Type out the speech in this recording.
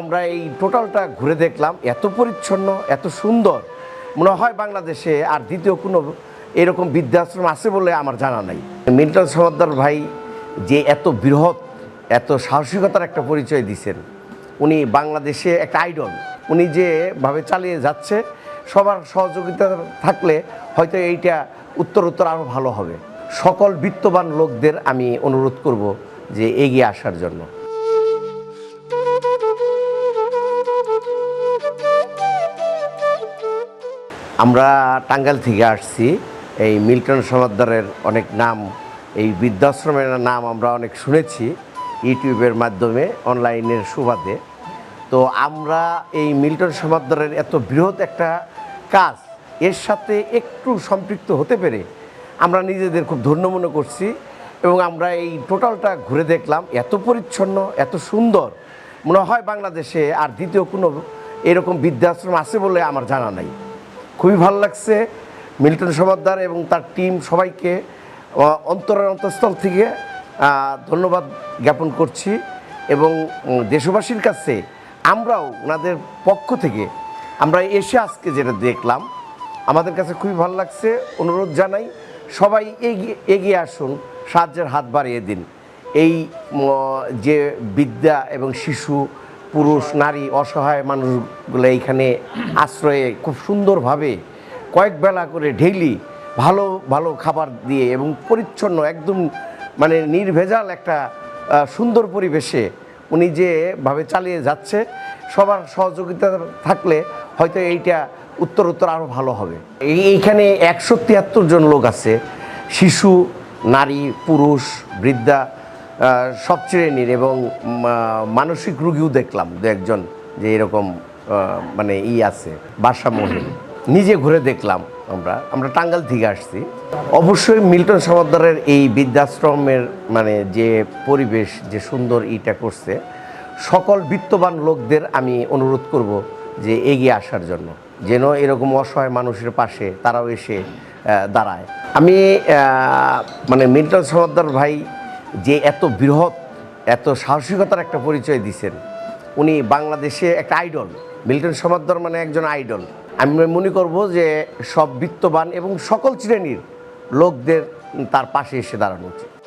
আমরা এই টোটালটা ঘুরে দেখলাম, এত পরিচ্ছন্ন, এত সুন্দর। মনে হয় বাংলাদেশে আর দ্বিতীয় কোনো এরকম বৃদ্ধাশ্রম আছে বলে আমার জানা নাই। মিল্টন সমাদ্দার ভাই যে এত বৃহৎ, এত সাহসিকতার একটা পরিচয় দিছেন, উনি বাংলাদেশে একটা আইডল উনি যেভাবে চালিয়ে যাচ্ছে, সবার সহযোগিতা থাকলে হয়তো এইটা উত্তর উত্তর আরও ভালো হবে। সকল বিত্তবান লোকদের আমি অনুরোধ করব যে এগিয়ে আসার জন্য। আমরা টাঙ্গাইল থেকে আসছি। এই মিল্টন সমাদ্দারের অনেক নাম, এই বৃদ্ধাশ্রমের নাম আমরা অনেক শুনেছি ইউটিউবের মাধ্যমে, অনলাইনের সুবাদে। তো আমরা এই মিল্টন সমাদ্দারের এত বৃহৎ একটা কাজ, এর সাথে একটু সম্পৃক্ত হতে পেরে আমরা নিজেদের খুব ধন্য মনে করছি এবং আমরা এই টোটালটা ঘুরে দেখলাম, এত পরিচ্ছন্ন, এত সুন্দর। মনে হয় বাংলাদেশে আর দ্বিতীয় কোনো এরকম বৃদ্ধাশ্রম আছে বলে আমার জানা নাই। খুবই ভালো লাগছে। মিল্টন সমাদ্দার এবং তার টিম সবাইকে অন্তরের অন্তঃস্থল থেকে ধন্যবাদ জ্ঞাপন করছি এবং দেশবাসীর কাছে আমরাও ওনাদের পক্ষ থেকে আমরা এসে আজকে যেটা দেখলাম, আমাদের কাছে খুবই ভালো লাগছে। অনুরোধ জানাই, সবাই এগিয়ে এগিয়ে আসুন, সাহায্যের হাত বাড়িয়ে দিন। এই যে বিদ্যা এবং শিশু পুরুষ, নারী, অসহায় মানুষগুলো এইখানে আশ্রয়ে খুব সুন্দরভাবে কয়েক বেলা করে ডেইলি ভালো ভালো খাবার দিয়ে এবং পরিচ্ছন্ন, একদম মানে নির্ভেজাল একটা সুন্দর পরিবেশে উনি যেভাবে চালিয়ে যাচ্ছে, সবার সহযোগিতা থাকলে হয়তো এইটা উত্তর উত্তর আরও ভালো হবে। এই, এইখানে একশো তিয়াত্তর জন লোক আছে, শিশু, নারী, পুরুষ, বৃদ্ধা সব শ্রেণির এবং মানসিক রুগীও দেখলাম দু একজন যে এরকম মানে ই আছে বাসামহীন নিজে ঘুরে দেখলাম আমরা আমরা টাঙ্গাল থেকে আসছি। অবশ্যই মিল্টন সমাদ্দারের এই বৃদ্ধাশ্রমের মানে যে পরিবেশ, যে সুন্দর ইটা করছে, সকল বিত্তবান লোকদের আমি অনুরোধ করব যে এগিয়ে আসার জন্য। যেন এরকম অসহায় মানুষের পাশে তারাও এসে দাঁড়ায়। আমি মানে মিল্টন সমাদ্দার ভাই যে এত বৃহৎ, এত সাহসিকতার একটা পরিচয় দিছেন। উনি বাংলাদেশে একটা আইডল, মিল্টন সমাদ্দর মানে একজন আইডল। আমি মনে করব যে সব বিত্তবান এবং সকল শ্রেণির লোকদের তার পাশে এসে দাঁড়ানো উচিত।